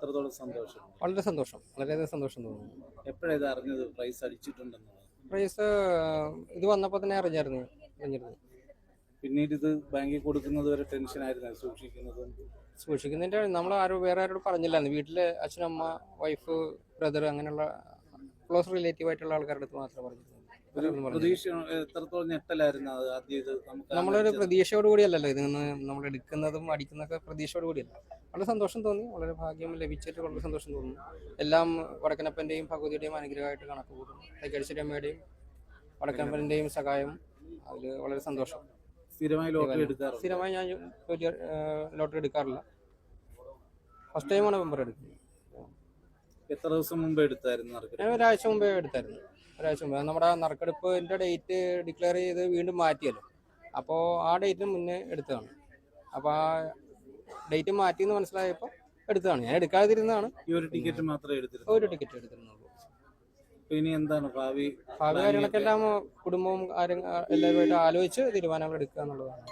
എത്രത്തോളം സന്തോഷം. വളരെ സന്തോഷം. വളരെയധികം സന്തോഷം തോന്നുന്നു. എപ്പോഴാണ് ഇത് അറിഞ്ഞത്? പ്രൈസ് അടിച്ചിട്ടുണ്ടെന്നുള്ളത്. പ്രൈസ് ഇത് വന്നപ്പോൾ തന്നെ അറിഞ്ഞായിരുന്നു. അറിഞ്ഞിരുന്നു. പിന്നീട് ഇത് ബാങ്കിൽ കൊടുക്കുന്നത് വരെ ടെൻഷൻ ആയിരുന്നു സൂക്ഷിക്കുന്നതും? സൂക്ഷിക്കുന്നതിന്റെ നമ്മൾ ആരും വേറെ ആരോട് പറഞ്ഞില്ലായിരുന്നു. വീട്ടിലെ അച്ഛനമ്മ വൈഫ് ബ്രദർ അങ്ങനെയുള്ള ക്ലോസ് റിലേറ്റീവ് ആയിട്ടുള്ള ആൾക്കാരുടെ അടുത്ത് മാത്രം പറഞ്ഞിട്ടുണ്ട് ഒരു പ്രതീക്ഷ എത്രത്തോളം ഞെട്ടലായിരുന്നു അത് ആദ്യം ഇത് നമുക്ക് നമ്മളൊരു? പ്രതീക്ഷയോട് കൂടിയല്ലല്ലോ ഇതിൽ നിന്ന് നമ്മൾ എടുക്കുന്നതും അടിക്കുന്നതൊക്കെ പ്രതീക്ഷയോട് കൂടിയല്ല വളരെ സന്തോഷം തോന്നി വളരെ ഭാഗ്യം ലഭിച്ചിട്ട് വളരെ സന്തോഷം തോന്നുന്നു എല്ലാം വടക്കനപ്പന്റെയും ഭഗവതിയുടെയും അനുഗ്രഹമായിട്ട് കണക്ക് കൂട്ടുന്നു തൈക്കാഴ്ചരി അമ്മയുടെയും വടക്കനപ്പന്റെയും സഹായം അതിൽ വളരെ സന്തോഷം. സ്ഥിരമായി ലോട്ടറി സ്ഥിരമായി ഞാൻ ലോട്ടറി എടുക്കാറില്ല. ഫസ്റ്റ് ടൈമാണ് മെമ്പർ എടുക്കുന്നത്. എത്ര ദിവസം മുമ്പ് എടുത്തായിരുന്നു നറുക്കെടുപ്പ്? ഞാൻ ഒരാഴ്ച മുമ്പേ എടുത്തായിരുന്നു. ഒരാഴ്ച മുമ്പേ. നമ്മുടെ നറുക്കെടുപ്പിന്റെ ഡേറ്റ് ഡിക്ലെയർ ചെയ്ത് വീണ്ടും മാറ്റിയല്ലോ. അപ്പോൾ ആ ഡേറ്റിന് മുന്നേ എടുത്തതാണ്. അപ്പോൾ ആ ഡേറ്റ് മാറ്റി എന്ന് മനസ്സിലായപ്പോൾ എടുത്തതാണ്. ഞാൻ എടുക്കാതിരുന്നതാണ്. ഈ ഒരു ടിക്കറ്റ് മാത്രമേ എടുത്തിരുന്നു ഒരു ടിക്കറ്റ് എടുത്തിരുന്നുള്ളൂ. ഇനി എന്താണ് ഭാവി ഭാവി കാര്യങ്ങളൊക്കെ എല്ലാം കുടുംബവും കാര്യം എല്ലാവരുമായിട്ട് ആലോചിച്ച് തീരുമാനങ്ങൾ എടുക്കുക എന്നുള്ളതാണ്.